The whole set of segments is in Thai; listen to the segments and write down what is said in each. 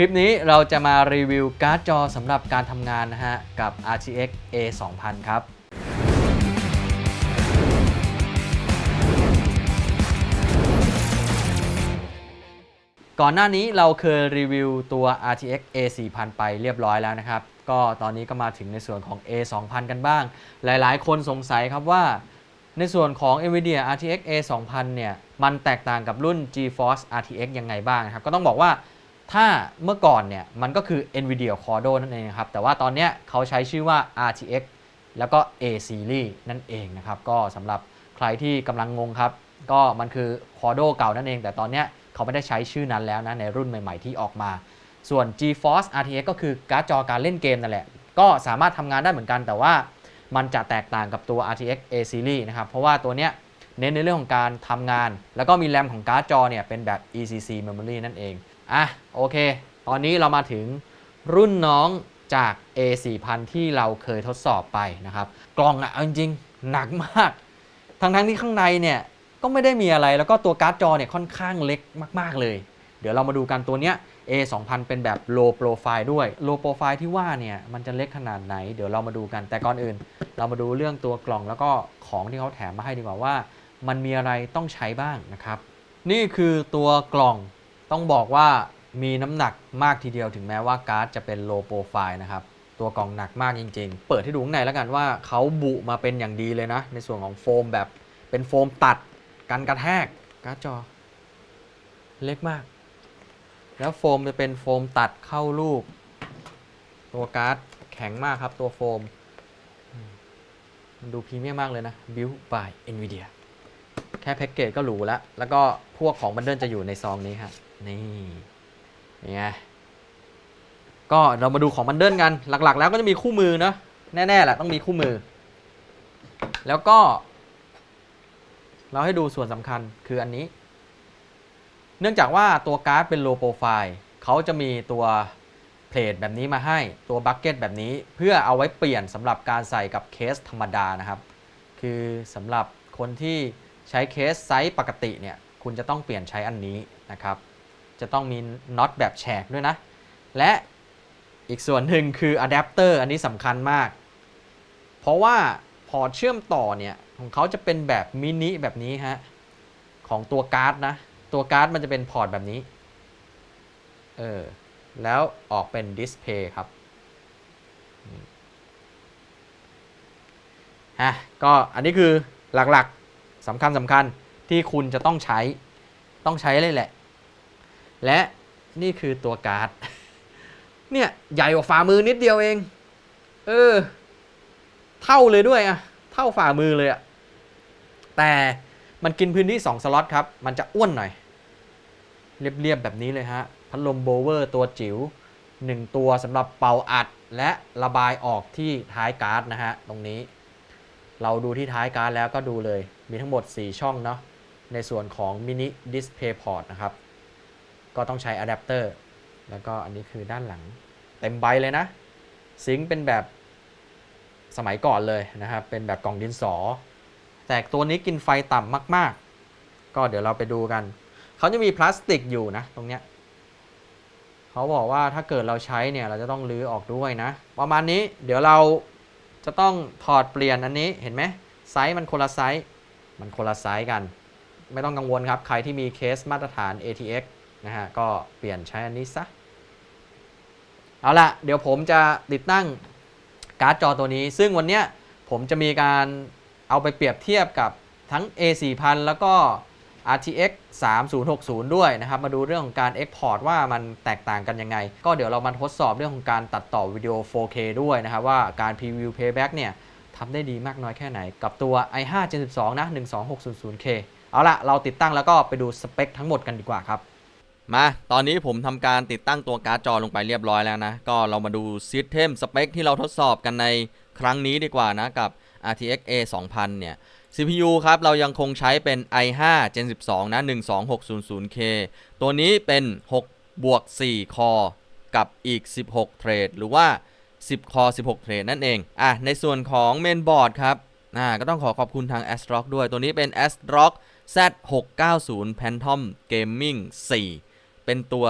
คลิปนี้เราจะมารีวิวการ์ดจอสำหรับการทำงานนะฮะ กับ RTX A 2 0 0 0ครับก่อนหน้านี้เราเคยรีวิวตัว RTX A 4 0 0 0ไปเรียบร้อยแล้วนะครับ ก็ตอนนี้ก็มาถึงในส่วนของ A 2 0 0 0กันบ้าง หลายๆ คนสงสัยครับว่า ในส่วนของ NVIDIA RTX A 2 0 0 0เนี่ย มันแตกต่างกับรุ่น GeForce RTX ยังไงบ้างครับ ก็ต้องบอกว่า ถ้าเมื่อก่อนเนี่ยมันก็คือ NVIDIA Cordo นั่นเองครับ แต่ว่าตอนนี้เขาใช้ชื่อว่า RTX แล้วก็ A Series นั่นเองนะครับ ก็สำหรับใครที่กำลังงงครับ ก็มันคือ Cordo เก่านั่นเอง แต่ตอนนี้เขาไม่ได้ใช้ชื่อนั้นแล้วนะในรุ่นใหม่ ๆ ที่ออกมา ส่วน GeForce RTX ก็คือการ์ดจอการเล่นเกมนั่นแหละ ก็สามารถทำงานได้เหมือนกันแต่ว่ามันจะแตกต่างกับตัว RTX A Series นะครับ เพราะว่าตัวเนี้ยเน้นในเรื่องของการทำงาน แล้วก็มีแรมของการ์ดจอเนี่ยเป็นแบบ ECC Memory นั่นเอง อะโอเค ตอนนี้เรามาถึงรุ่นน้องจาก A 4 0 0 0 ที่เราเคยทดสอบไปนะครับ กล่องอะเอาจริงหนักมาก ทั้งทั้งที่ข้างในเนี่ยก็ไม่ได้มีอะไรแล้วก็ตัวการ์ดจอเนี่ยค่อนข้างเล็กมาก ๆ เลย เดี๋ยวเรามาดูกันตัวเนี้ย A 2 0 0 0 เป็นแบบ low profile ด้วย low profile ที่ว่าเนี่ยมันจะเล็กขนาดไหน เดี๋ยวเรามาดูกัน แต่ก่อนอื่น เรามาดูเรื่องตัวกล่องแล้วก็ของที่เขาแถมมาให้ดีกว่าว่า มันมีอะไรต้องใช้บ้างนะครับ นี่คือตัวกล่อง ต้องบอกว่ามีน้ำหนักมากทีเดียวถึงแม้ว่าการ์ดจะเป็น low profile นะครับ ตัวกล่องหนักมากจริง ๆ เปิดให้ดูข้างในแล้วกันว่าเขาบุมาเป็นอย่างดีเลยนะ ในส่วนของโฟมแบบเป็นโฟมตัดกันกระแทกการ์ดจอ เล็กมาก แล้วโฟมจะเป็นโฟมตัดเข้ารูป ตัวการ์ดแข็งมากครับตัวโฟมมมันดูพรีเมียมมากเลยนะ Built by Nvidia แค่แพ็กเกจก็หรูแล้ว แล้วก็พวกของบันเดิลจะอยู่ในซองนี้ครับ นี่นี่ไงก็เรามาดูของบันเดิลกันหลักๆ แล้วก็จะมีคู่มือเนอะแน่ๆแหละต้องมีคู่มือ แล้วก็ เราให้ดูส่วนสำคัญคืออันนี้ เนื่องจากว่าตัวการ์ดเป็น low profile เขาจะมีตัวเพลทแบบนี้มาให้ตัวบัคเก็ตแบบนี้เพื่อเอาไว้เปลี่ยนสำหรับการใส่กับเคสธรรมดานะครับ คือสำหรับคนที่ใช้เคสไซส์ปกติเนี่ยคุณจะต้องเปลี่ยนใช้อันนี้นะครับ จะต้องมีน็อตแบบแฉกด้วยนะ และอีกส่วนหนึ่งคืออะแดปเตอร์อันนี้สำคัญมาก เพราะว่าพอเชื่อมต่อเนี่ย ของเขาจะเป็นแบบมินิแบบนี้ฮะ ของตัวการ์ดนะ ตัวการ์ดมันจะเป็นพอร์ตแบบนี้ เออ แล้วออกเป็นดิสเพย์ครับฮะก็อันนี้คือหลักๆสำคัญสำคัญที่คุณจะต้องใช้ต้องใช้เลยแหละ และนี่คือตัวการ์ด เนี่ยใหญ่กว่าฝ่ามือนิดเดียวเอง เออ เท่าเลยด้วยอะเท่าฝ่ามือเลยอะแต่มันกินพื้นที่ 2 สล็อตครับ มันจะอ้วนหน่อย เรียบๆแบบนี้เลยฮะ พัดลมโบเวอร์ตัวจิ๋ว1 ตัวสำหรับเป่าอัดและระบายออกที่ท้ายการ์ดนะฮะ ตรงนี้ เราดูที่ท้ายการ์ดแล้วก็ดูเลย มีทั้งหมด 4 ช่องเนาะ ในส่วนของมินิดิสเพย์พอร์ตนะครับ ก็ต้องใช้อะแดปเตอร์แล้วก็อันนี้คือด้านหลังเต็มใบเลยนะ ซิงค์เป็นแบบสมัยก่อนเลยนะครับ เป็นแบบกล่องดินสอ แต่ตัวนี้กินไฟต่ำมาก ๆ ก็เดี๋ยวเราไปดูกัน เขาจะมีพลาสติกอยู่นะ ตรงเนี้ยเขาบอกว่าถ้าเกิดเราใช้เนี่ย เราจะต้องรื้อออกด้วยนะ ประมาณนี้เดี๋ยวเราจะต้องถอดเปลี่ยนอันนี้เห็นไหมไซส์มันคนละไซส์มันคนละไซส์กัน ไม่ต้องกังวลครับ ใครที่มีเคสมาตรฐาน ATX นะฮะก็เปลี่ยนใช้อันนี้ซะเอาละเดี๋ยวผมจะติดตั้งการ์ดจอตัวนี้ ซึ่งวันนี้ผมจะมีการเอาไปเปรียบเทียบกับทั้ง A 4 0 0 0แล้วก็ RTX 3060 ด้วยนะครับ มาดูเรื่องของการ Export ว่ามันแตกต่างกันยังไง ก็เดี๋ยวเรามาทดสอบเรื่องของการตัดต่อวิดีโอ 4K ด้วยนะครับ ว่าการ Preview Playback เนี่ยทำได้ดีมากน้อยแค่ไหน กับตัว i5 72นะ 12600K เอาละเราติดตั้งแล้วก็ไปดูสเปคทั้งหมดกันดีกว่าครับ มาตอนนี้ผมทำการติดตั้งตัวการ์ดจอลงไปเรียบร้อยแล้วนะ ก็เรามาดูซิสเทมสเปคที่เราทดสอบกันในครั้งนี้ดีกว่านะ กับ RTX A 2000 เนี่ย CPU ครับ เรายังคงใช้เป็น i5 Gen 12 นะ 12600K ตัวนี้เป็น 6 บวก 4 คอกับอีก 16 เทรด หรือว่า 10 คอ 16 เทรดนั่นเอง อะ ในส่วนของเมนบอร์ดครับ อ่า ก็ต้องขอขอบคุณทาง ASRock ด้วย ตัวนี้เป็น ASRock Z690 Phantom Gaming 4 เป็นตัว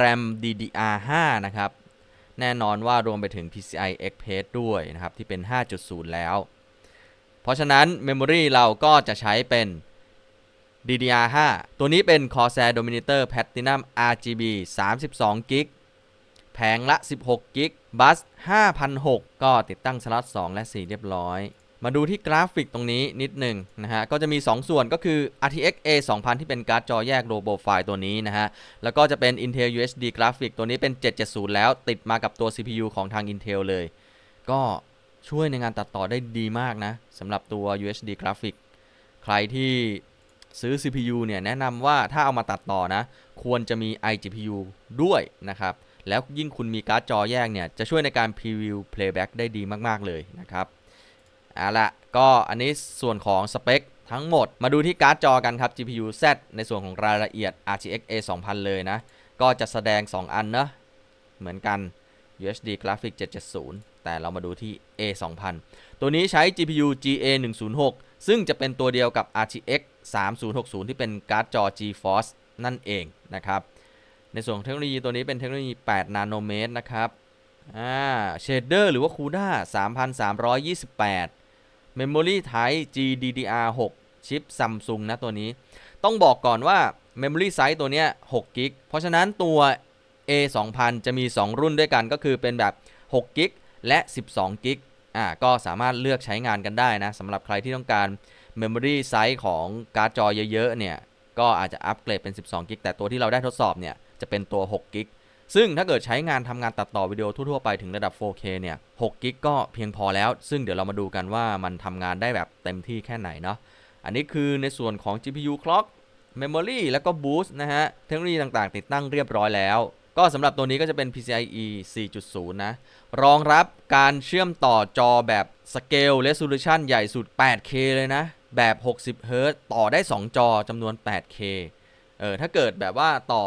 RAM DDR5 นะครับ แน่นอนว่ารวมไปถึง PCI Express ด้วยนะครับ ที่เป็น 5.0 แล้ว เพราะฉะนั้น Memory เราก็จะใช้เป็น DDR5 ตัวนี้เป็น Corsair Dominator Platinum RGB 32 g b แผงละ 16 g b บัส5,006 ก็ติดตั้งสล็อต 2 และ 4 เรียบร้อย มาดูที่กราฟิกตรงนี้นิดหนึ่งนะฮะ ก็จะมี 2 ส่วนก็คือ RTX A 2000 ที่เป็นการ์ดจอแยก Low Profile ตัวนี้นะฮะ แล้วก็จะเป็น Intel UHD Graphic ตัวนี้เป็น 770 แล้วติดมากับตัว CPU ของทาง Intel เลย ก็ช่วยในงานตัดต่อได้ดีมากนะสำหรับตัว UHD Graphic ใครที่ซื้อ CPU เนี่ยแนะนำว่าถ้าเอามาตัดต่อนะ ควรจะมี iGPU ด้วยนะครับ แล้วยิ่งคุณมีการ์ดจอแยกเนี่ยจะช่วยในการ Preview Playback ได้ดีมากๆเลยนะครับ เอาละก็อันนี้ส่วนของสเปคทั้งหมด มาดูที่การ์ดจอกันครับ GPU Z ในส่วนของรายละเอียด RTX A 2000 เลยนะ ก็จะแสดง 2 อันนะเหมือนกัน UHD graphics 770 แต่เรามาดูที่ A 2000 ตัวนี้ใช้ GPU GA 106 ซึ่งจะเป็นตัวเดียวกับ RTX 3060 ที่เป็นการ์ดจอ GeForce นั่นเองนะครับ ในส่วนของเทคโนโลยีตัวนี้เป็นเทคโนโลยี 8 นาโนเมตรนะครับ อ่า เชดเดอร์หรือว่า CUDA 3328 Memory Type GDDR6 ชิป Samsung นะตัวนี้ ต้องบอกก่อนว่า Memory Size ตัวเนี้ย6 g b เพราะฉะนั้นตัว A 2000 จะมี 2 รุ่นด้วยกันก็คือเป็นแบบ6 g b และ 12 g b อ่าก็สามารถเลือกใช้งานกันได้นะสำหรับใครที่ต้องการ Memory Size ของการ์ดจอเยอะๆเนี่ย ก็อาจจะอัปเกรดเป็น 12 g b แต่ตัวที่เราได้ทดสอบเนี่ย จะเป็นตัว6 g b ซึ่งถ้าเกิดใช้งานทำงานตัดต่อวิดีโอทั่วๆไปถึงระดับ 4K เนี่ย6 g b ก็เพียงพอแล้ว ซึ่งเดี๋ยวเรามาดูกันว่ามันทำงานได้แบบเต็มที่แค่ไหนเนาะ อันนี้คือในส่วนของ GPU clock Memory แล้วก็ Boost นะฮะ เทคโนโลยีต่างๆ ติดตั้งเรียบร้อยแล้ว ก็สำห4.0ตัวนี้ก็จะเป็น PCIe 4.0 นะ รองรับการเชื่อมต่อจอแบบ Scale Resolution ใหญ่สุด 8K เลยนะ แบบ 60 Hz ต่อได้ 2 จอจำนวน 8K เออถ้าเกิดแบบว่าต่อ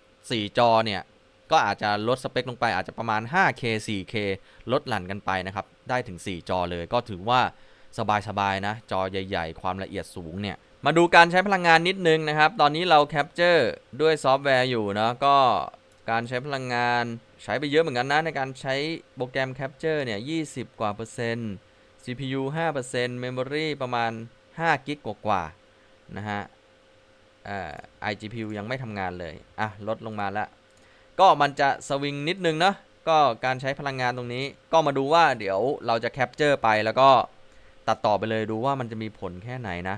4 จอเนี่ย ก็อาจจะลดสเปคลงไปอาจจะประมาณ 5K 4K ลดหลั่นกันไปนะครับ ได้ถึง 4 จอเลย ก็ถือว่าสบายๆนะ จอใหญ่ ๆ ความละเอียดสูงเนี่ย มาดูการใช้พลังงานนิดนึงนะครับ ตอนนี้เราแคปเจอร์ด้วยซอฟต์แวร์อยู่เนาะก็การใช้พลังงานใช้ไปเยอะเหมือนกันนะ ในการใช้โปรแกรมแคปเจอร์เนี่ย 20 กว่าเปอร์เซ็นต์ CPU 5% Memory ประมาณ5กิกกว่าๆนะฮะเอ่อ iGPU ยังไม่ทำงานเลย อะ ลดลงมาแล้ว ก็มันจะสวิงนิดนึงนะก็การใช้พลังงานตรงนี้ ก็มาดูว่าเดี๋ยวเราจะแคปเจอร์ไปแล้วก็ตัดต่อไปเลยดูว่ามันจะมีผลแค่ไหนนะ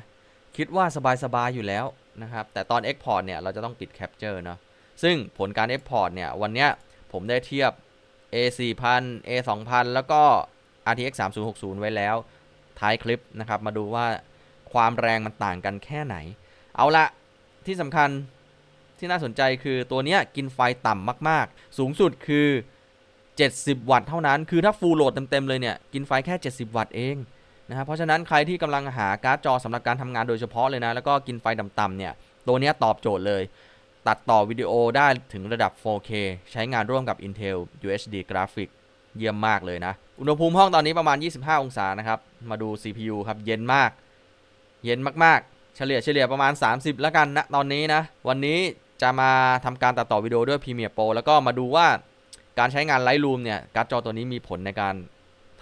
คิดว่าสบายๆอยู่แล้วนะครับ แต่ตอน Export เนี่ยเราจะต้องปิดแคปเจอร์เนาะซึ่งผลการ Export เนี่ยวันเนี้ยผมได้เทียบ A 4000 A 2000แล้วก็ RTX 3060 ไว้แล้ว ท้ายคลิปนะครับ มาดูว่าความแรงมันต่างกันแค่ไหน เอาละที่สำคัญ ที่น่าสนใจคือตัวเนี้ยกินไฟต่ำมากๆ สูงสุดคือ 70 วัตต์เท่านั้น คือถ้าฟูลโหลดเต็มๆเลยเนี่ย กินไฟแค่ 70 วัตต์เองนะครับเพราะฉะนั้นใครที่กำลังหาการ์ดจอสำหรับการทำงานโดยเฉพาะเลยนะ แล้วก็กินไฟต่ำๆเนี่ย ตัวนี้ตอบโจทย์เลย ตัดต่อวิดีโอได้ถึงระดับ 4K ใช้งานร่วมกับ Intel UHD Graphic เยี่ยมมากเลยนะ อุณหภูมิห้องตอนนี้ประมาณ 25 องศานะครับ มาดู CPU ครับ เย็นมาก เย็นมากๆ เฉลี่ยเฉลี่ยประมาณ 30 แล้วกันนะตอนนี้นะ วันนี้ จะมาทำการตัดต่อวิดีโอด้วย Premiere Pro แล้วก็มาดูว่าการใช้งาน Lightroom เนี่ยการ์ดจอตัวนี้มีผลในการ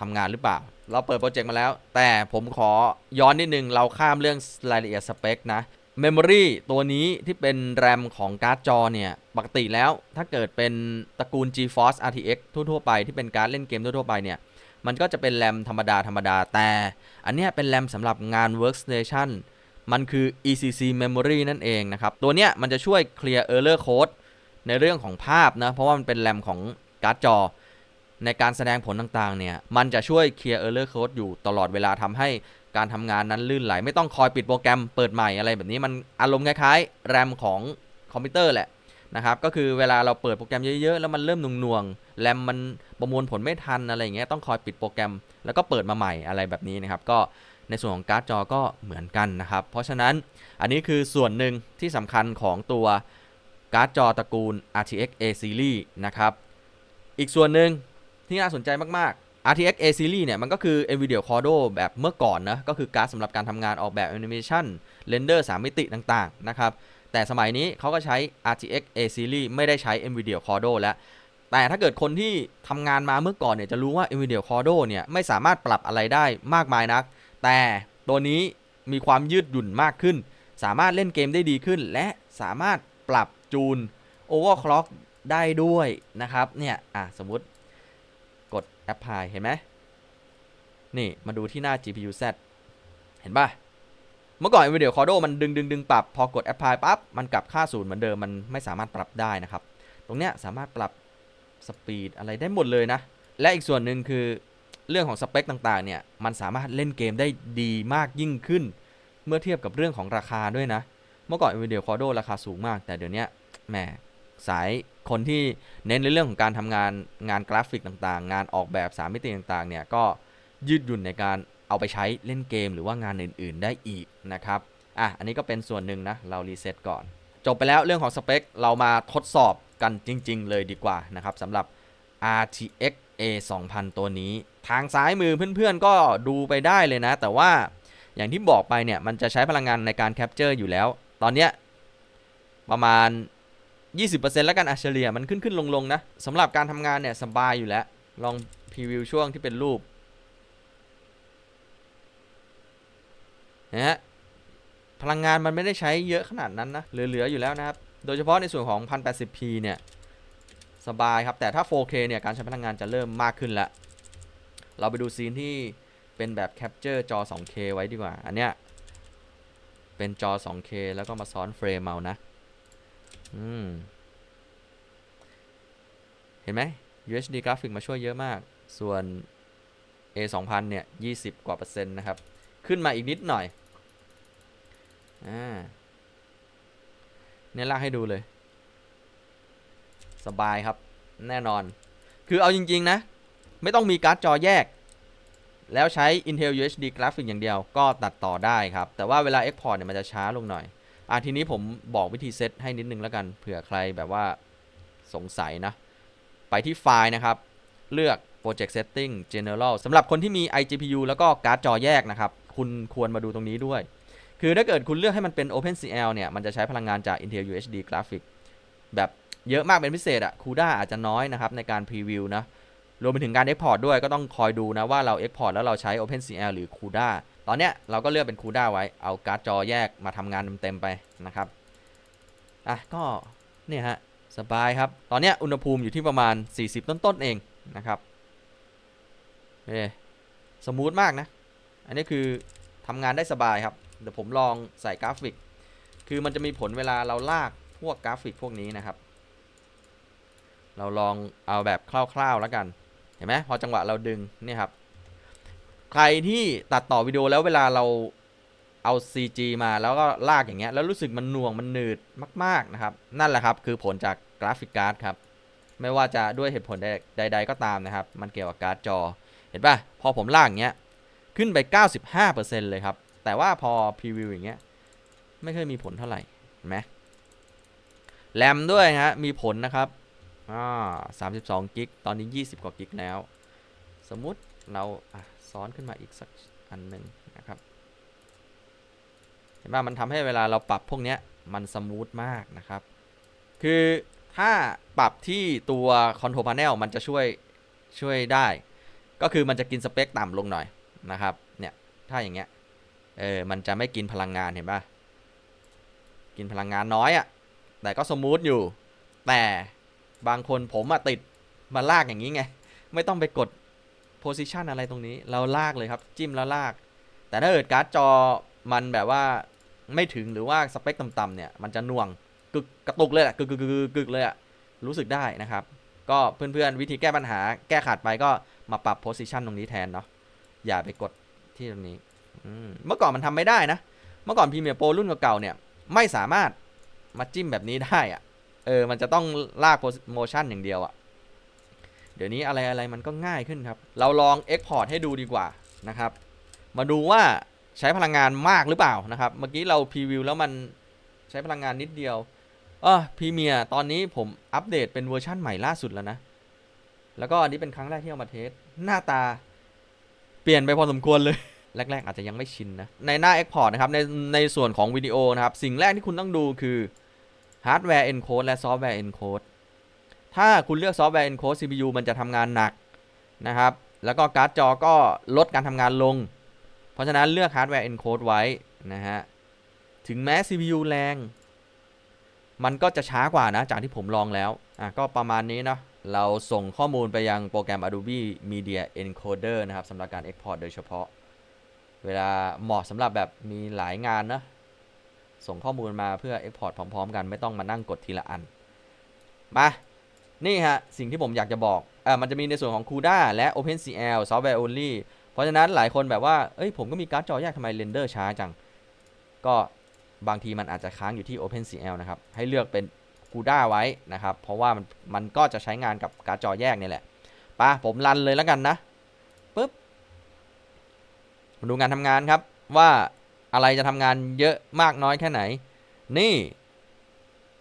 ทำงานหรือเปล่า เราเปิดโปรเจกต์มาแล้ว แต่ผมขอย้อนนิดนึง เราข้ามเรื่องรายละเอียดสเปคนะ Memory ตัวนี้ที่เป็น RAM ของการ์ดจอเนี่ย ปกติแล้วถ้าเกิดเป็นตระกูล GeForce RTX ทั่วๆไปที่เป็นการ์ดเล่นเกมทั่วๆไปเนี่ย มันก็จะเป็นแรมธรรมดาธรรมดาแต่ อันนี้เป็นแรมสำหรับงาน Workstation มันคือ ECC Memory นั่นเองนะครับ ตัวเนี้ยมันจะช่วย clear error code ในเรื่องของภาพนะ เพราะว่ามันเป็นแรมของการ์ดจอ ในการแสดงผลต่างๆ เนี่ย มันจะช่วย clear error code อยู่ตลอดเวลาทำให้การทำงานนั้นลื่นไหล ไม่ต้องคอยปิดโปรแกรมเปิดใหม่อะไรแบบนี้ มันอารมณ์คล้ายๆ แรมของคอมพิวเตอร์แหละนะครับ ก็คือเวลาเราเปิดโปรแกรมเยอะๆ แล้วมันเริ่มหน่วงๆ แรมมันประมวลผลไม่ทันอะไรอย่างเงี้ย ต้องคอยปิดโปรแกรม แล้วก็เปิดมาใหม่อะไรแบบนี้นะครับ ก็ ในส่วนของการ์ดจอก็เหมือนกันนะครับ เพราะฉะนั้นอันนี้คือส่วนหนึ่งที่สำคัญของตัวการ์ดจอตระกูล RTX A Series นะครับ อีกส่วนหนึ่งที่น่าสนใจมาก ๆ RTX A Series เนี่ยมันก็คือ NVIDIA Cordo แบบเมื่อก่อนนะ ก็คือการ์ดสำหรับการทำงานออกแบบแอนิเมชันเรนเดอร์3มิติต่าง ๆ นะครับ แต่สมัยนี้เขาก็ใช้ RTX A Series ไม่ได้ใช้ NVIDIA Cordo แล้ว แต่ถ้าเกิดคนที่ทำงานมาเมื่อก่อนเนี่ยจะรู้ว่า NVIDIA Cordo เนี่ยไม่สามารถปรับอะไรได้มากมายนัก แต่ตัวนี้มีความยืดหยุ่นมากขึ้น สามารถเล่นเกมได้ดีขึ้น และสามารถปรับจูน overclock ได้ด้วยนะครับ เนี่ย อะ สมมุติกด apply เห็นไหม นี่มาดูที่หน้า GPU Z เห็นป่ะ เมื่อก่อน NVIDIA Cordo มันดึงดึงดึงปรับ พอกด apply ปั๊บ มันกลับค่าศูนย์เหมือนเดิม มันไม่สามารถปรับได้นะครับ ตรงเนี้ยสามารถปรับสปีดอะไรได้หมดเลยนะ และอีกส่วนหนึ่งคือ เรื่องของสเปคต่างๆเนี่ยมันสามารถเล่นเกมได้ดีมากยิ่งขึ้น เมื่อเทียบกับเรื่องของราคาด้วยนะ เมื่อก่อน NVIDIA Cordo ราคาสูงมาก แต่เดี๋ยวนี้แหมสายคนที่เน้นในเรื่องของการทำงานงานกราฟิกต่างๆ งานออกแบบสามมิติต่างๆเนี่ยก็ยืดหยุ่นในการเอาไปใช้เล่นเกมหรือว่างานอื่นๆได้อีกนะครับอะอันนี้ก็เป็นส่วนหนึ่งนะเรารีเซ็ตก่อน จบไปแล้วเรื่องของสเปคเรามาทดสอบกันจริง ๆ เลยดีกว่านะครับสำหรับ RTX A 2000 ตัวนี้ ทางซ้ายมือเพื่อนๆ ก็ดูไปได้เลยนะ แต่ว่าอย่างที่บอกไปเนี่ยมันจะใช้พลังงานในการแคปเจอร์อยู่แล้ว ตอนเนี้ยประมาณ 20%แล้วกันอัเฉลี่ยมันขึ้นขึ้นลงลงนะสำหรับการทำงานเนี่ยสบายอยู่แล้ว ลองพรีวิวช่วงที่เป็นรูปนะฮะพลังงานมันไม่ได้ใช้เยอะขนาดนั้นนะเหลือๆอยู่แล้วนะครับ โดยเฉพาะในส่วนของ 1080p เนี่ย สบายครับ แต่ถ้า 4K เนี่ย การใช้พลังงานจะเริ่มมากขึ้นละเราไปดูซีนที่เป็นแบบแคปเจอร์จอ 2K ไว้ดีกว่า อันเนี้ย เป็นจอ 2K แล้วก็มาซ้อนเฟรมเอานะ อืม เห็นไหม UHD กราฟิกมาช่วยเยอะมาก ส่วน A 2000เนี่ย 20 กว่าเปอร์เซ็นต์นะครับ ขึ้นมาอีกนิดหน่อย อ่า เนี่ยลากให้ดูเลย สบายครับ แน่นอน คือเอาจริง ๆ นะ ไม่ต้องมีการ์ดจอแยก แล้วใช้ Intel UHD กราฟิกอย่างเดียวก็ตัดต่อได้ครับ แต่ว่าเวลา Export เนี่ยมันจะช้าลงหน่อยอะทีนี้ผมบอกวิธีเซตให้นิดนึงแล้วกันเผื่อใครแบบว่าสงสัยนะ ไปที่ไฟล์นะครับ เลือก Project Setting General สำหรับคนที่มี iGPU แล้วก็การ์ดจอแยกนะครับ คุณควรมาดูตรงนี้ด้วย คือถ้าเกิดคุณเลือกให้มันเป็น OpenCL เนี่ย มันจะใช้พลังงานจาก Intel UHD Graphic แบบ เยอะมากเป็นพิเศษอะ CUDA อาจจะน้อยนะครับในการพรีวิวนะรวมไปถึงการ Export ด้วยก็ต้องคอยดูนะว่าเรา Export แล้วเราใช้ OpenCL หรือ CUDA ตอนเนี้ยเราก็เลือกเป็น CUDA ไว้เอาการ์ดจอแยกมาทำงานเต็มๆไปนะครับอะก็เนี่ยฮะสบายครับ ตอนเนี้ยอุณหภูมิอยู่ที่ประมาณ 40 ต้นๆเองนะครับเอสมูทมากนะ อันนี้คือทำงานได้สบายครับ เดี๋ยวผมลองใส่กราฟิก คือมันจะมีผลเวลาเราลากพวกกราฟิกพวกนี้นะครับ เราลองเอาแบบคร่าวๆแล้วกัน เห็นไหมพอจังหวะเราดึงนี่ครับ ใครที่ตัดต่อวิดีโอแล้วเวลาเราเอา CG มาแล้วก็ลากอย่างเงี้ยแล้วรู้สึกมันหน่วงมันหนืดมากๆนะครับ นั่นแหละครับคือผลจากกราฟิกการ์ดครับ ไม่ว่าจะด้วยเหตุผลใด ๆ ก็ตามนะครับ มันเกี่ยวกับการ์ดจอ เห็นป่ะ พอผมลากอย่างเงี้ยขึ้นไป 95%เลยครับ แต่ว่าพอพรีวิวอย่างเงี้ยไม่เคยมีผลเท่าไหร่เห็นไหมแรมด้วยฮะมีผลนะครับ อ่า32กิก ตอนนี้ 20 กว่ากิกแล้ว สมมุติเราอะซ้อนขึ้นมาอีกสักอันหนึ่งนะครับ เห็นป่ะมันทำให้เวลาเราปรับพวกเนี้ยมันสมูทมากนะครับ คือถ้าปรับที่ตัว Control Panel มันจะช่วยช่วยได้ ก็คือมันจะกินสเปคต่ำลงหน่อยนะครับ เนี่ย ถ้าอย่างเงี้ย เออ มันจะไม่กินพลังงานเห็นป่ะกินพลังงานน้อยอะ่ะ แต่ก็สมูทอยู่ แต่ บางคนผมอะติดมาลากอย่างนี้ไง ไม่ต้องไปกดโพซิชันอะไรตรงนี้ เราลากเลยครับ จิ้มแล้วลาก แต่ถ้าเกิดการ์ดจอมันแบบว่าไม่ถึงหรือว่าสเปคต่ำๆเนี่ยมันจะน่วงกึกกระตุกเลยอะกึกกึกกึกเลยอะรู้สึกได้นะครับ ก็เพื่อนๆวิธีแก้ปัญหาแก้ขาดไปก็มาปรับโพซิชันตรงนี้แทนเนาะอย่าไปกดที่ตรงนี้เมื่อก่อนมันทำไม่ได้นะ เมื่อก่อนพรีเมียร์โปรรุ่นเก่าๆเนี่ย ไม่สามารถมาจิ้มแบบนี้ได้อะ เออ มันจะต้องลากโมชั่นอย่างเดียวอะเดี๋ยวนี้อะไรอะไรมันก็ง่ายขึ้นครับ เราลอง Export ให้ดูดีกว่านะครับ มาดูว่าใช้พลังงานมากหรือเปล่านะครับ เมื่อกี้เราพรีวิวแล้วมันใช้พลังงานนิดเดียวเออพรีเมียตอนนี้ผมอัปเดตเป็นเวอร์ชั่นใหม่ล่าสุดแล้วนะ แล้วก็อันนี้เป็นครั้งแรกที่เอามาเทส หน้าตาเปลี่ยนไปพอสมควรเลย แรก ๆ อาจจะยังไม่ชินนะ ในหน้า Export นะครับ ในในส่วนของวิดีโอนะครับ สิ่งแรกที่คุณต้องดูคือ ฮาร์ดแวร์ encode และซอฟต์แวร์ encode ถ้าคุณเลือกซอฟต์แวร์ encode CPU มันจะทำงานหนักนะครับ แล้วก็การ์ดจอก็ลดการทำงานลง เพราะฉะนั้นเลือกฮาร์ดแวร์ encode ไว้นะฮะ ถึงแม้ CPU แรง มันก็จะช้ากว่านะ จากที่ผมลองแล้ว อะ ก็ประมาณนี้เนาะ เราส่งข้อมูลไปยังโปรแกรม Adobe Media Encoder นะครับสำหรับการ Export โดยเฉพาะ เวลาเหมาะสำหรับแบบมีหลายงานนะ ส่งข้อมูลมาเพื่อ Export พร้อม ๆ กันไม่ต้องมานั่งกดทีละอัน มา นี่ฮะ สิ่งที่ผมอยากจะบอกอ่ามันจะมีในส่วนของ CUDA และ OpenCL Software Only เพราะฉะนั้นหลายคนแบบว่า เอ้ยผมก็มีการ์ดจอแยกทำไมเรนเดอร์ช้าจัง ก็บางทีมันอาจจะค้างอยู่ที่ OpenCL นะครับ ให้เลือกเป็น CUDA ไว้นะครับ เพราะว่ามันมันก็จะใช้งานกับการ์ดจอแยกนี่แหละป่ะผมรันเลยแล้วกันนะปึ๊บมาดูงานทำงานครับว่า อะไรจะทำงานเยอะมากน้อยแค่ไหน นี่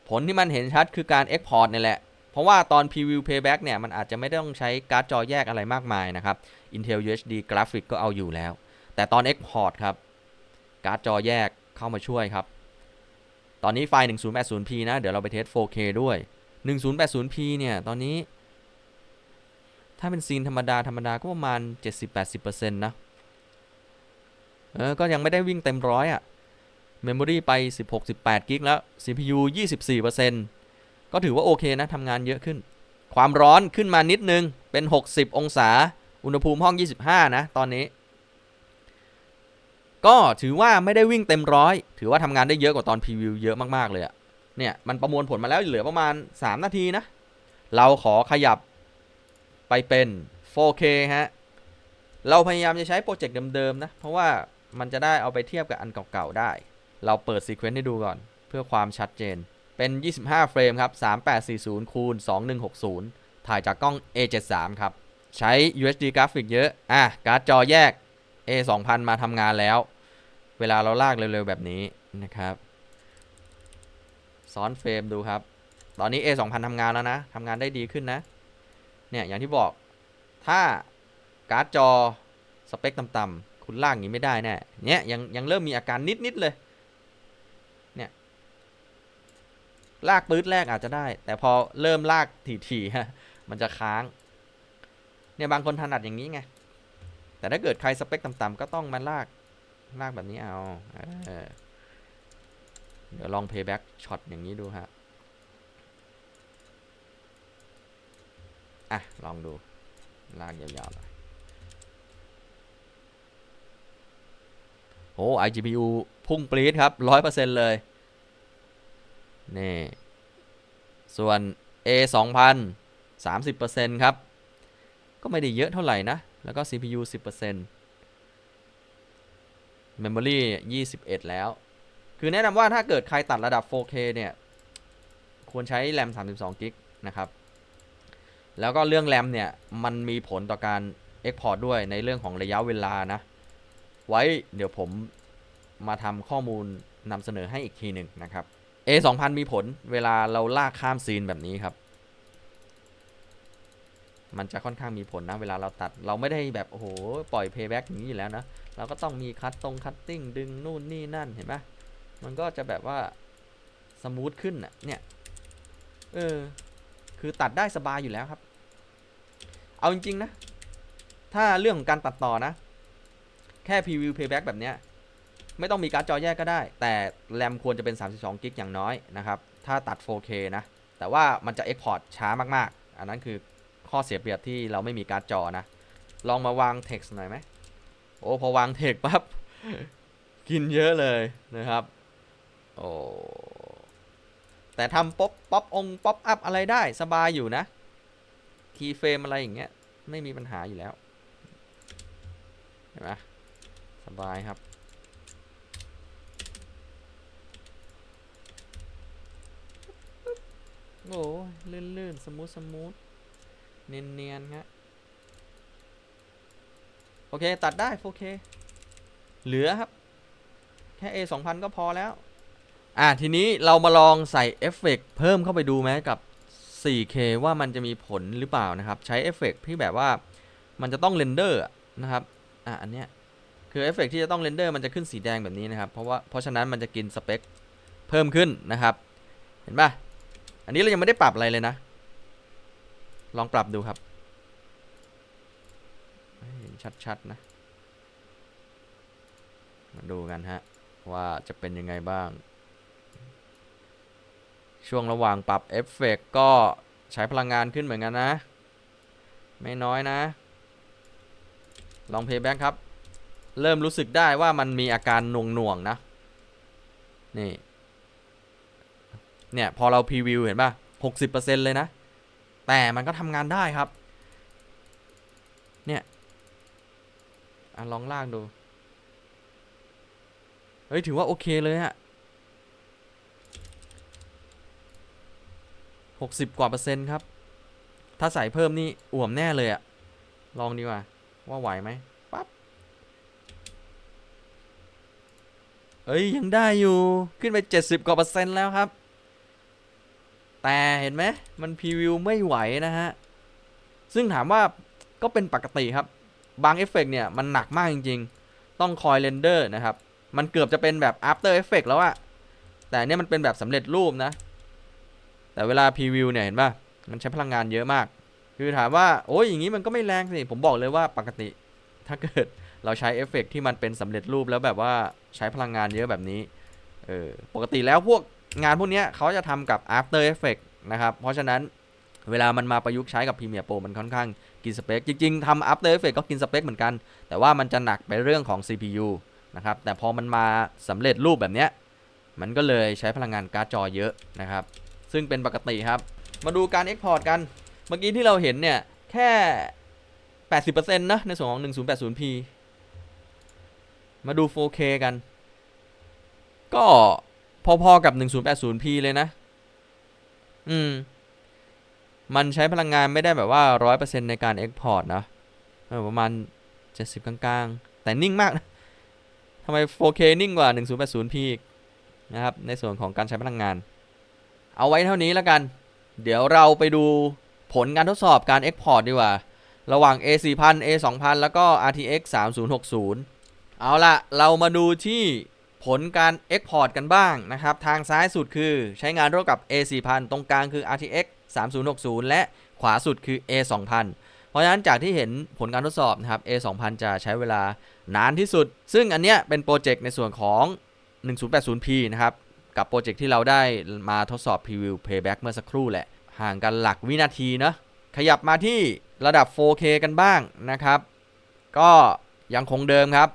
ผลที่มันเห็นชัดคือการ Export นี่แหละ เพราะว่าตอน Preview Playback เนี่ย มันอาจจะไม่ต้องใช้การ์ดจอแยกอะไรมากมายนะครับ Intel UHD Graphic ก็เอาอยู่แล้ว แต่ตอน Export ครับ การ์ดจอแยกเข้ามาช่วยครับ ตอนนี้ไฟล์ 1080p นะ เดี๋ยวเราไปเทส 4K ด้วย 1080p เนี่ย ตอนนี้ ถ้าเป็นซีนธรรมดาธรรมดาก็ประมาณ 70-80%นะ เออก็ยังไม่ได้วิ่งเต็มร้อยอะ่ะ Memory ไป 16-18 กิกแล้ว CPU 24%ก็ถือว่าโอเคนะทำงานเยอะขึ้น ความร้อนขึ้นมานิดนึง เป็น 60 องศา อุณหภูมิห้อง 25 นะ ตอนนี้ ก็ถือว่าไม่ได้วิ่งเต็มร้อย ถือว่าทำงานได้เยอะกว่าตอนพรีวิวเยอะมากๆเลยอะเนี่ย มันประมวลผลมาแล้วเหลือประมาณ 3 นาทีนะ เราขอขยับไปเป็น 4K ฮะ เราพยายามจะใช้โปรเจกต์เดิมๆนะ เพราะว่า มันจะได้เอาไปเทียบกับอันเก่าๆได้ เราเปิดซีเควนต์ให้ดูก่อนเพื่อความชัดเจน เป็น 25 เฟรมครับ 3840 คูณ 2160 ถ่ายจากกล้อง A73 ครับ ใช้ UHD กราฟิกเยอะ อะ การ์ดจอแยก A2000 มาทำงานแล้ว เวลาเราลากเร็วๆแบบนี้นะครับ ซ้อนเฟรมดูครับ ตอนนี้ A2000 ทำงานแล้วนะ ทำงานได้ดีขึ้นนะ เนี่ย อย่างที่บอก ถ้าการ์ดจอสเปคต่ำๆ คุณลากอย่างนี้ไม่ได้แน่เนี่ยยังยังเริ่มมีอาการนิดๆเลย เนี่ย ลากปื๊ดแรกอาจจะได้ แต่พอเริ่มลากถี่ๆฮะมันจะค้าง เนี่ยบางคนถนัดอย่างนี้ไง แต่ถ้าเกิดใครสเปคต่ำๆก็ต้องมาลากลากแบบนี้เอาเออเดี๋ยวลอง playback ช็อตอย่างนี้ดูฮะ อะ ลองดู ลากยาวๆหน่อย โอ้ iGPU พุ่งปรี๊ดครับ 100%เลย นี่ ส่วน A 2000 30%ครับ ก็ไม่ได้เยอะเท่าไหร่นะ แล้วก็ CPU 10% Memory 21 แล้ว คือแนะนำว่าถ้าเกิดใครตัดระดับ 4K เนี่ย ควรใช้แรม32กิกนะครับ แล้วก็เรื่องแรมเนี่ย มันมีผลต่อการ Export ด้วยในเรื่องของระยะเวลานะ ไว้เดี๋ยวผมมาทำข้อมูลนำเสนอให้อีกทีหนึ่งนะครับ A 2000มีผลเวลาเราลากข้ามซีนแบบนี้ครับ มันจะค่อนข้างมีผลนะ เวลาเราตัดเราไม่ได้แบบโอ้โหปล่อย playback อย่างนี้อยู่แล้วนะ เราก็ต้องมีคัตตรงคัตติ้งดึงนู่นนี่นั่นเห็นไหมมันก็จะแบบว่าสมูทขึ้นอะเนี่ยเออคือตัดได้สบายอยู่แล้วครับ เอาจริงๆนะ ถ้าเรื่องของการตัดต่อนะ แค่ preview playback แบบเนี้ยไม่ต้องมีการ์ดจอแยกก็ได้ แต่แรมควรจะเป็น 32กิกอย่างน้อยนะครับ ถ้าตัด 4K นะ แต่ว่ามันจะ export ช้ามากๆ อันนั้นคือข้อเสียเปรียบที่เราไม่มีการ์ดจอนะ ลองมาวาง text หน่อยไหม โอ้พอวาง text ปั๊บ กินเยอะเลยนะครับ โอ้แต่ทำป๊อปป๊อปองป๊อปอัพอะไรได้สบายอยู่นะ คีย์เฟรมอะไรอย่างเงี้ยไม่มีปัญหาอยู่แล้ว เห็นไหม สบายครับโอ้ลื่นลื่นๆสมูทสมูทเนียนเนียนฮะโอเค ตัดได้ 4K เหลือครับ แค่ A 2000 ก็พอแล้ว อะ ทีนี้เรามาลองใส่เอฟเฟกต์เพิ่มเข้าไปดูไหมกับ 4K ว่ามันจะมีผลหรือเปล่านะครับ ใช้เอฟเฟกต์ที่แบบว่ามันจะต้องเรนเดอร์นะครับ อะ อันเนี้ย คือเอฟเฟกที่จะต้องเรนเดอร์มันจะขึ้นสีแดงแบบนี้นะครับ เพราะว่าเพราะฉะนั้นมันจะกินสเปคเพิ่มขึ้นนะครับ เห็นปะอันนี้เรายังไม่ได้ปรับอะไรเลยนะ ลองปรับดูครับเห็นชัดๆนะมาดูกันฮะ ว่าจะเป็นยังไงบ้าง ช่วงระหว่างปรับเอฟเฟกก็ใช้พลังงานขึ้นเหมือนกันนะ ไม่น้อยนะ ลองเพย์แบ็กครับ เริ่มรู้สึกได้ว่ามันมีอาการหน่วงๆนะ นี่ เนี่ย พอเราพรีวิวเห็นป่ะหกสิบเปอร์เซ็นเลยนะ แต่มันก็ทำงานได้ครับ เนี่ยอะลองลากดู เฮ้ย ถือว่าโอเคเลยอะหกสิบกว่าเปอร์เซ็นต์ครับ ถ้าใส่เพิ่มนี่ อ่วมแน่เลยอะลองดีกว่า ว่าไหวไหมปั๊บ เอ้ยยังได้อยู่ขึ้นไป 70กว่าเปอร์เซ็นต์แล้วครับ แต่เห็นไหมมันพรีวิวไม่ไหวนะฮะ ซึ่งถามว่าก็เป็นปกติครับ บางเอฟเฟกต์เนี่ยมันหนักมากจริง ๆ ต้องคอยเรนเดอร์นะครับ มันเกือบจะเป็นแบบ after effect แล้วอะแต่อันเนี่ยมันเป็นแบบสำเร็จรูปนะ แต่เวลาพรีวิวเนี่ยเห็นป่ะ มันใช้พลังงานเยอะมาก คือถามว่า โอ้ยอย่างนี้มันก็ไม่แรงสิ ผมบอกเลยว่าปกติ ถ้าเกิด เราใช้เอฟเฟกต์ที่มันเป็นสำเร็จรูปแล้วแบบว่าใช้พลังงานเยอะแบบนี้เออปกติแล้วพวกงานพวกนี้เขาจะทำกับ After effect นะครับ เพราะฉะนั้นเวลามันมาประยุกต์ใช้กับ Premiere Pro มันค่อนข้างกินสเปค จริงๆทำ After effect ก็กินสเปคเหมือนกัน แต่ว่ามันจะหนักไปเรื่องของ CPU นะครับ แต่พอมันมาสำเร็จรูปแบบนี้ มันก็เลยใช้พลังงานการ์ดจอเยอะนะครับ ซึ่งเป็นปกติครับ มาดูการ Export กัน เมื่อกี้ที่เราเห็นเนี่ย แค่ 80%นะ ในส่วนของ 1080p มาดู 4K กัน ก็พอๆกับ 1080p เลยนะ อืม มันใช้พลังงานไม่ได้แบบว่า 100%ในการ Export นะเออประมาณ 70 กลางๆ แต่นิ่งมากนะทำไม 4K นิ่งกว่า 1080p อีกนะครับ ในส่วนของการใช้พลังงาน เอาไว้เท่านี้แล้วกัน เดี๋ยวเราไปดูผลการทดสอบการ Export ดีกว่า ระหว่าง A 4 0 0 0 A 2 0 0 0 แล้วก็ RTX 3060 เอาละเรามาดูที่ผลการ Export กันบ้างนะครับ ทางซ้ายสุดคือใช้งานร่วมกับ A 4 0 0 0 ตรงกลางคือ RTX 3060 และขวาสุดคือ A 2 0 0 0 เพราะฉะนั้นจากที่เห็นผลการทดสอบนะครับ A 2 0 0 0 จะใช้เวลานานที่สุด ซึ่งอันเนี้ยเป็นโปรเจกต์ในส่วนของ 1080p นะครับ กับโปรเจกต์ที่เราได้มาทดสอบ Preview Playback เมื่อสักครู่แหละ ห่างกันหลักวินาทีนะ ขยับมาที่ระดับ 4K กันบ้างนะครับ ก็ยังคงเดิมครับ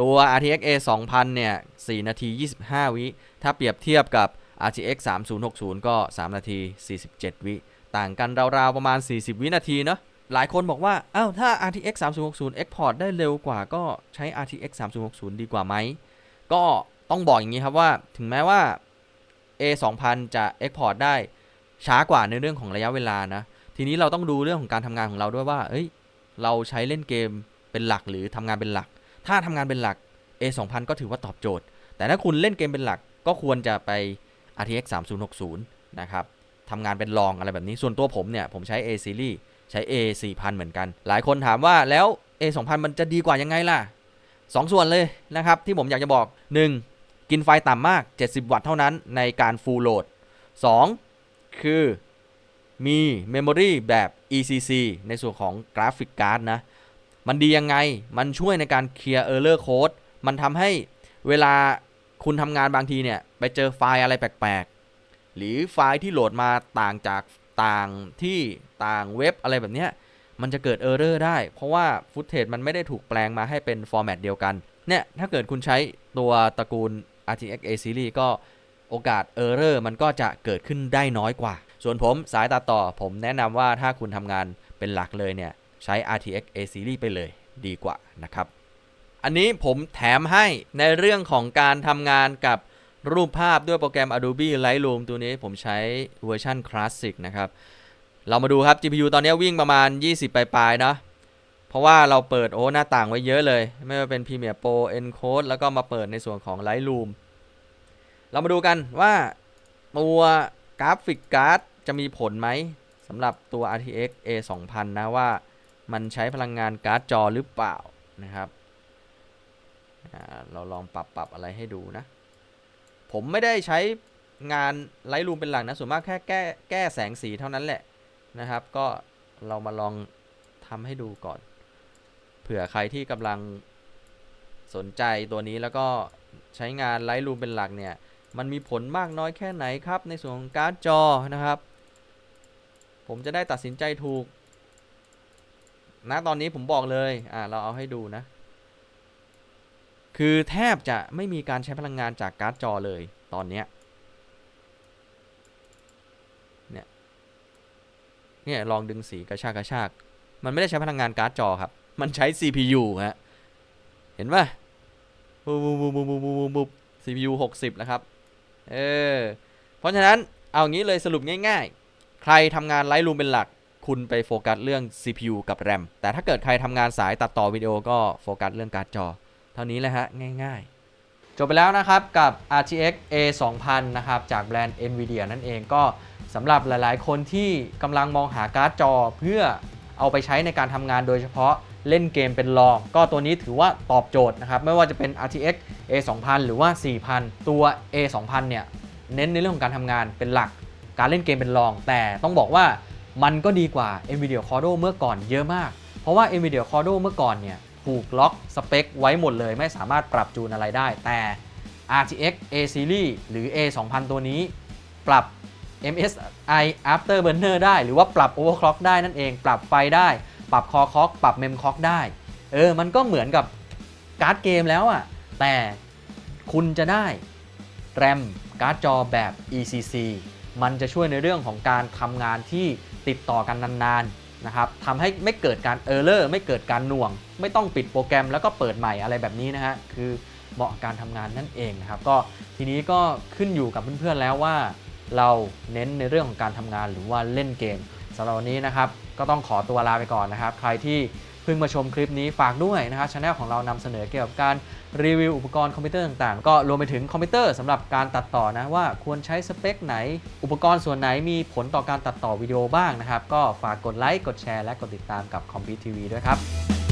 ตัว RTX A 2000 เนี่ย 4 นาที 25 วิ ถ้าเปรียบเทียบกับ RTX 3060 ก็ 3 นาที 47 วิ ต่างกันราวๆ ประมาณ 40 วินาทีเนาะ หลายคนบอกว่า อ้าว ถ้า RTX 3060 Export ได้เร็วกว่าก็ใช้ RTX 3060 ดีกว่าไหม ก็ต้องบอกอย่างนี้ครับว่า ถึงแม้ว่า A 2000 จะ Export ได้ช้ากว่าในเรื่องของระยะเวลานะ ทีนี้เราต้องดูเรื่องของการทำงานของเราด้วยว่า เอ้ย เราใช้เล่นเกมเป็นหลักหรือทำงานเป็นหลัก ถ้าทำงานเป็นหลัก A 2000ก็ถือว่าตอบโจทย์ แต่ถ้าคุณเล่นเกมเป็นหลักก็ควรจะไป RTX 3060 นะครับทำงานเป็นรองอะไรแบบนี้ ส่วนตัวผมเนี่ย ผมใช้ A series ใช้ A 4000เหมือนกัน หลายคนถามว่าแล้ว A 2000มันจะดีกว่ายังไงล่ะ 2ส่วนเลยนะครับ ที่ผมอยากจะบอก 1. กินไฟต่ำมาก 70 วัตต์เท่านั้นในการ full load 2. คือมี Memory แบบ ECC ในส่วนของกราฟิกการ์ดนะ มันดียังไง มันช่วยในการเคลียร์ Error Code มันทำให้เวลาคุณทำงานบางทีเนี่ย ไปเจอไฟล์อะไรแปลกๆ หรือไฟล์ที่โหลดมาต่างจากต่างที่ต่างเว็บอะไรแบบเนี้ยมันจะเกิด Error ได้ เพราะว่าฟุตเทจมันไม่ได้ถูกแปลงมาให้เป็นฟอร์แมตเดียวกัน เนี่ย ถ้าเกิดคุณใช้ตัวตระกูล RTX A series ก็โอกาส Error มันก็จะเกิดขึ้นได้น้อยกว่า ส่วนผมสายตัดต่อผมแนะนำว่าถ้าคุณทำงานเป็นหลักเลยเนี่ย ใช้ RTX A series ไปเลยดีกว่านะครับ อันนี้ผมแถมให้ในเรื่องของการทำงานกับรูปภาพด้วยโปรแกรม Adobe Lightroom ตัวนี้ผมใช้เวอร์ชันคลาสสิกนะครับ เรามาดูครับ GPU ตอนนี้วิ่งประมาณ 20 ปลายๆเนาะเพราะว่าเราเปิดโอ้หน้าต่างไว้เยอะเลย ไม่ว่าเป็น Premiere Pro Encode แล้วก็มาเปิดในส่วนของ Lightroom เรามาดูกันว่าตัวกราฟิกการ์ดจะมีผลไหมสำหรับตัว RTX A 2000 นะว่า มันใช้พลังงานการ์ดจอหรือเปล่านะครับ เราลองปรับปรับอะไรให้ดูนะ ผมไม่ได้ใช้งานไลท์รูมเป็นหลักนะ ส่วนมากแค่แก้แก้แสงสีเท่านั้นแหละนะครับ ก็เรามาลองทำให้ดูก่อน เผื่อใครที่กำลังสนใจตัวนี้แล้วก็ใช้งานไลท์รูมเป็นหลักเนี่ย มันมีผลมากน้อยแค่ไหนครับ ในส่วนของการ์ดจอนะครับ ผมจะได้ตัดสินใจถูก ณตอนนี้ผมบอกเลยอ่าเราเอาให้ดูนะ คือแทบจะไม่มีการใช้พลังงานจากการ์ดจอเลยตอนเนี้ยเนี่ยเนี่ยลองดึงสีกระชากกระชากมันไม่ได้ใช้พลังงานการ์ดจอครับ มันใช้ CPU ฮะเห็นป่ะปุ๊บปุ๊บปุ๊บปุ๊บปุ๊บปุ๊บปุ๊บ CPU 60นะครับเออเพราะฉะนั้นเอางี้เลยสรุปง่าย ๆ ใครทำงานไลท์รูมเป็นหลัก คุณไปโฟกัสเรื่อง CPU กับ RAM แต่ถ้าเกิดใครทำงานสายตัดต่อวิดีโอก็โฟกัสเรื่องการ์ดจอ เท่านี้แหละฮะ ง่าย ๆ จบไปแล้วนะครับกับ RTX A 2000นะครับ จากแบรนด์ Nvidia นั่นเองก็สำหรับหลายๆ คนที่กำลังมองหาการ์ดจอเพื่อเอาไปใช้ในการทำงานโดยเฉพาะเล่นเกมเป็นรอง ก็ตัวนี้ถือว่าตอบโจทย์นะครับ ไม่ว่าจะเป็น RTX A 2000หรือว่า 4000 ตัว A 2000เนี่ย เน้นในเรื่องของการทำงานเป็นหลัก การเล่นเกมเป็นรอง แต่ต้องบอกว่า มันก็ดีกว่า NVIDIA Cordo เมื่อก่อนเยอะมาก เพราะว่า NVIDIA Cordo เมื่อก่อนเนี่ยถูกล็อกสเปคไว้หมดเลย ไม่สามารถปรับจูนอะไรได้ แต่ RTX A Series หรือ A 2000 ตัวนี้ ปรับ MSI Afterburner ได้ หรือว่าปรับ Overclock ได้นั่นเอง ปรับไฟได้ ปรับ Core Clock ปรับ Mem Clock ได้ เออ มันก็เหมือนกับการ์ดเกมแล้วอะ่ะ แต่คุณจะได้ RAM การ์ดจอแบบ ECC มันจะช่วยในเรื่องของการทำงานที่ ติดต่อกันนานๆนะครับทำให้ไม่เกิดการเออร์เลอร์ไม่เกิดการหน่วง ไม่ต้องปิดโปรแกรมแล้วก็เปิดใหม่อะไรแบบนี้นะฮะคือเหมาะกับการทำงานนั่นเองนะครับก็ทีนี้ก็ขึ้นอยู่กับเพื่อนๆแล้วว่า เราเน้นในเรื่องของการทำงานหรือว่าเล่นเกมสำหรับวันนี้นะครับก็ต้องขอตัวลาไปก่อนนะครับ ใครที่ เพิ่งมาชมคลิปนี้ฝากด้วยนะครับช anel ของเรานำเสนอเกี่ยวกับการรีวิวอุปกรณ์คอมพิวเตอร์ต่างๆ ก็รวมไปถึงคอมพิวเตอร์สำหรับการตัดต่อนะว่าควรใช้สเปคไหน อุปกรณ์ส่วนไหนมีผลต่อการตัดต่อวิดีโอบ้างนะครับ ก็ฝากกดไลค์กดแชร์และกดติดตามกับคอมพิวทีวีด้วยครับ